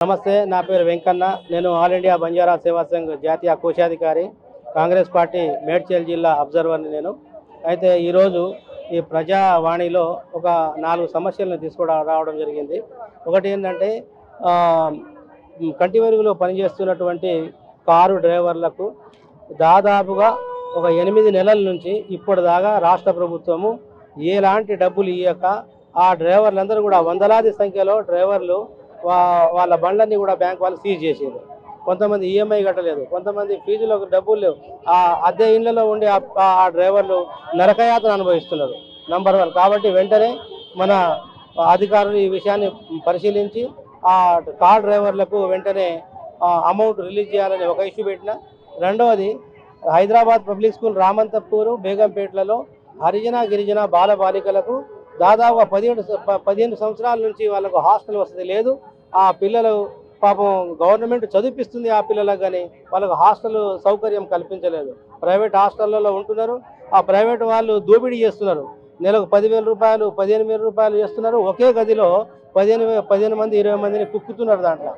నమస్తే నా పేరు వెంకన్న. నేను ఆల్ ఇండియా బంజారా సేవా సంఘ్ జాతీయ కోశాధికారి. కాంగ్రెస్ పార్టీ మేడ్చల్ జిల్లా అబ్జర్వర్ని నేను. అయితే ఈరోజు ఈ ప్రజావాణిలో ఒక నాలుగు సమస్యలను తీసుకురా రావడం జరిగింది. ఒకటి ఏంటంటే ఆ, కంటి వెలుగులో పనిచేస్తున్నటువంటి కారు డ్రైవర్లకు దాదాపుగా ఒక ఎనిమిది నెలల నుంచి ఇప్పటిదాకా రాష్ట్ర ప్రభుత్వము ఎలాంటి డబ్బులు ఇయ్యక ఆ డ్రైవర్లందరూ కూడా వందలాది సంఖ్యలో డ్రైవర్లు వాళ్ళ బండ్లన్నీ కూడా బ్యాంక్ వాళ్ళు సీజ్ చేసేది కొంతమంది ఈఎంఐ కట్టలేదు. కొంతమంది ఫీజులకు డబ్బులు లేవు. ఆ అద్దె ఇళ్ళలో ఉండి ఆ- ఆ డ్రైవర్లు నరకయాత్ర అనుభవిస్తున్నారు. Number one. కాబట్టి వెంటనే మన అధికారులు ఈ విషయాన్ని పరిశీలించి ఆ కార్ డ్రైవర్లకు వెంటనే అమౌంట్ రిలీజ్ చేయాలని ఒక ఇష్యూ పెట్టిన. రెండవది హైదరాబాద్ పబ్లిక్ స్కూల్ రామంతపూరు బేగంపేటలలో హరిజన గిరిజన బాల బాలికలకు దాదాపు పదిహేడు పదిహేను సంవత్సరాల నుంచి వాళ్ళకు హాస్టల్ వసతి లేదు. ఆ పిల్లలు పాపం గవర్నమెంట్ చదివిపిస్తుంది ఆ పిల్లలకు కానీ వాళ్ళకు హాస్టల్ సౌకర్యం కల్పించలేదు. ప్రైవేట్ హాస్టళ్ళలో ఉంటున్నారు. ఆ ప్రైవేట్ వాళ్ళు దోపిడీ చేస్తున్నారు. నెలకు పదివేల రూపాయలు పదిహేను వేల రూపాయలు చేస్తున్నారు. ఒకే గదిలో పదిహేను పదిహేను మంది ఇరవై మందిని కుక్కుతున్నారు దాంట్లో.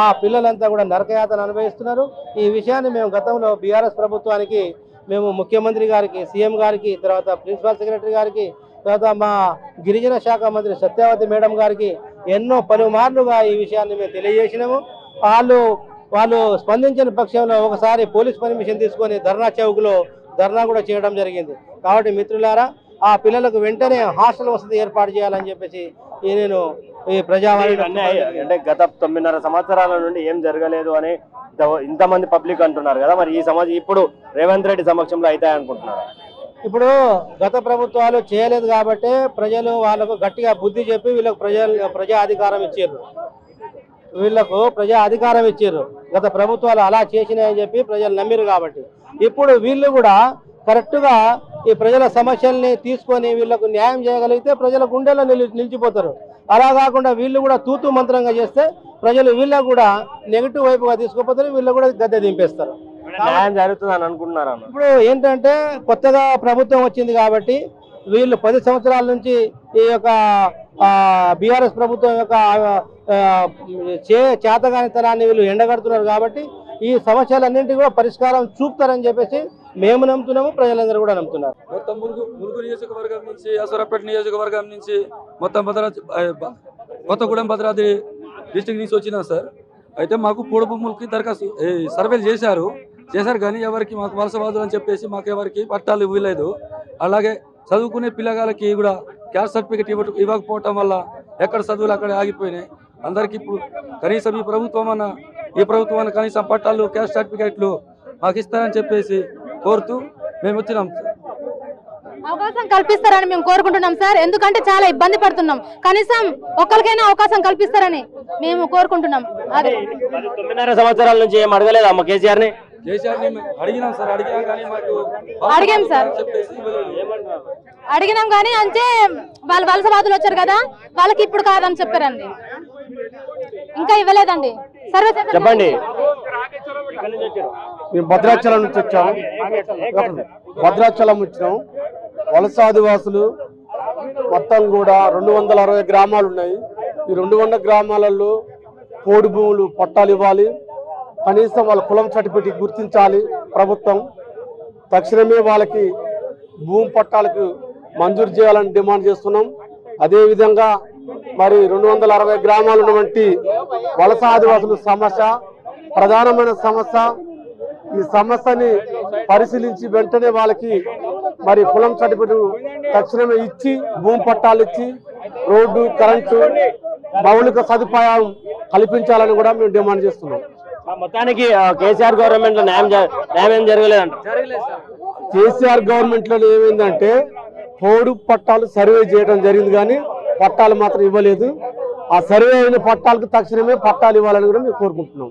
ఆ పిల్లలంతా కూడా నరకయాతన అనుభవిస్తున్నారు. ఈ విషయాన్ని మేము గతంలో బీఆర్ఎస్ ప్రభుత్వానికి మేము ముఖ్యమంత్రి గారికి సీఎం గారికి తర్వాత ప్రిన్సిపల్ సెక్రటరీ గారికి తర్వాత మా గిరిజన శాఖ మంత్రి సత్యావతి మేడం గారికి ఎన్నో పలుమార్లుగా ఈ విషయాన్ని మేము తెలియజేసినాము. వాళ్ళు వాళ్ళు స్పందించిన పక్షంలో ఒకసారి పోలీస్ పర్మిషన్ తీసుకొని ధర్నా చౌక్లో ధర్నా కూడా చేయడం జరిగింది. కాబట్టి మిత్రులారా ఆ పిల్లలకు వెంటనే హాస్టల్ వసతి ఏర్పాటు చేయాలని చెప్పేసి నేను ఈ ప్రజావాణి అంటే గత తొమ్మిదిన్నర సంవత్సరాల నుండి ఏం జరగలేదు అని ఇంత- ఇంతమంది పబ్లిక్ అంటున్నారు కదా. మరి ఈ సమాజం ఇప్పుడు రేవంత్ రెడ్డి సమక్షంలో అవుతాయనుకుంటున్నారు? ఇప్పుడు గత ప్రభుత్వాలు చేయలేదు కాబట్టి ప్రజలు వాళ్ళకు గట్టిగా బుద్ధి చెప్పి వీళ్ళకు ప్రజలు ప్రజా అధికారం ఇచ్చారు. వీళ్ళకు ప్రజా అధికారం ఇచ్చారు. గత ప్రభుత్వాలు అలా చేసినాయని చెప్పి ప్రజలు నమ్మిరు కాబట్టి. ఇప్పుడు వీళ్ళు కూడా కరెక్ట్గా ఈ ప్రజల సమస్యల్ని తీసుకొని వీళ్ళకు న్యాయం చేయగలిగితే ప్రజల గుండెల్లో నిలి నిలిచిపోతారు. అలా కాకుండా వీళ్ళు కూడా తూతు మంత్రంగా చేస్తే ప్రజలు వీళ్ళకు కూడా నెగిటివ్ వైపుగా తీసుకుపోతారు వీళ్ళు కూడా గద్దె దింపేస్తారు. న్యాయం జరుగుతుంది అని అనుకుంటున్నారు ఇప్పుడు ఏంటంటే కొత్తగా ప్రభుత్వం వచ్చింది కాబట్టి వీళ్ళు పది సంవత్సరాల నుంచి ఈ యొక్క బీఆర్ఎస్ ప్రభుత్వం యొక్క చే చేతగానితనాన్ని వీళ్ళు ఎండగడుతున్నారు కాబట్టి ఈ సమస్యలన్నింటినీ కూడా పరిష్కారం చూపుతారని చెప్పేసి మేము నమ్ముతున్నాము ప్రజలందరూ కూడా నమ్ముతున్నారు. మొత్తం మురుగు మురుగు నియోజకవర్గం నుంచి అసరపేట నియోజకవర్గం నుంచి మొత్తం భద్రాద్రి కొత్తగూడెం భద్రాద్రి డిస్టిక్ నుంచి వచ్చినాం సార్. అయితే మాకు పూడ భూములకి దరఖాస్తు సర్వేలు చేశారు. చేశారు కానీ ఎవరికి మాకు వలసవాదులు అని చెప్పేసి మాకు ఎవరికి పట్టాలు ఇవ్వలేదు. అలాగే చదువుకునే పిల్లగాళ్ళకి కూడా క్యాస్ట్ సర్టిఫికేట్ ఇవ్వ ఇవ్వకపోవటం వల్ల ఎక్కడ చదువులు అక్కడ ఆగిపోయినాయి. అందరికి ఇప్పుడు కనీసం ఈ ప్రభుత్వం అన్న ఈ ప్రభుత్వం అన్న కనీసం పట్టాలు క్యాస్ట్ సర్టిఫికేట్లు మాకు ఇస్తారని చెప్పేసి కోరుతూ మేము వచ్చినాం సార్. అవకాశం కల్పిస్తారని మేము కోరుకుంటున్నాం సార్. ఎందుకంటే చాలా ఇబ్బంది పడుతున్నాం. కనీసం ఒక్కరికైనా అవకాశం కల్పిస్తారని మేము కోరుకుంటున్నాం. అదే. తొమ్మిదిన్నర సంవత్సరాల నుంచి ఏం అడగలేదు అమ్మ కేసీఆర్ అడిగినాం సార్ అడిగినాం కానీ మాకు అడిగాం సార్. చెప్పేసి. అడిగినాం కానీ అంటే వాళ్ళు వలసవాదులు వచ్చారు కదా వాళ్ళకి ఇప్పుడు కాదని చెప్పారండి. ఇంకా ఇవ్వలేదండి. సర్వే చెప్పండి. మేము భద్రాచలం నుంచి వచ్చాము భద్రాచలం వచ్చినాం. వలస ఆదివాసులు మొత్తం కూడా రెండు వందల అరవై గ్రామాలు ఉన్నాయి. ఈ రెండు వందల గ్రామాలలో పోడు భూములు పట్టాలు ఇవ్వాలి. కనీసం వాళ్ళ కులం సర్టిఫికేట్ గుర్తించాలి ప్రభుత్వం. తక్షణమే వాళ్ళకి భూమి పట్టాలకు మంజూరు చేయాలని డిమాండ్ చేస్తున్నాం. అదేవిధంగా మరి రెండు వందల అరవై గ్రామాలు ఉన్నటువంటి వలస ఆదివాసుల సమస్య ప్రధానమైన సమస్య ఈ సమస్యని పరిశీలించి వెంటనే వాళ్ళకి మరి కులం సర్టిఫికెట్ తక్షణమే ఇచ్చి భూమి పట్టాలు ఇచ్చి రోడ్డు కరెంటు మౌలిక సదుపాయం కల్పించాలని కూడా మేము డిమాండ్ చేస్తున్నాం. మొత్తానికి ఆ, కేసీఆర్ గవర్నమెంట్లో న్యాయం జ- న్యాయం ఏం జరగలేదంట. కేసీఆర్ గవర్నమెంట్లో ఏమైందంటే పోడు పట్టాలు సర్వే చేయడం జరిగింది కానీ పట్టాలు మాత్రం ఇవ్వలేదు. ఆ సర్వే అయిన పట్టాలకు తక్షణమే పట్టాలు ఇవ్వాలని కూడా మేము కోరుకుంటున్నాం.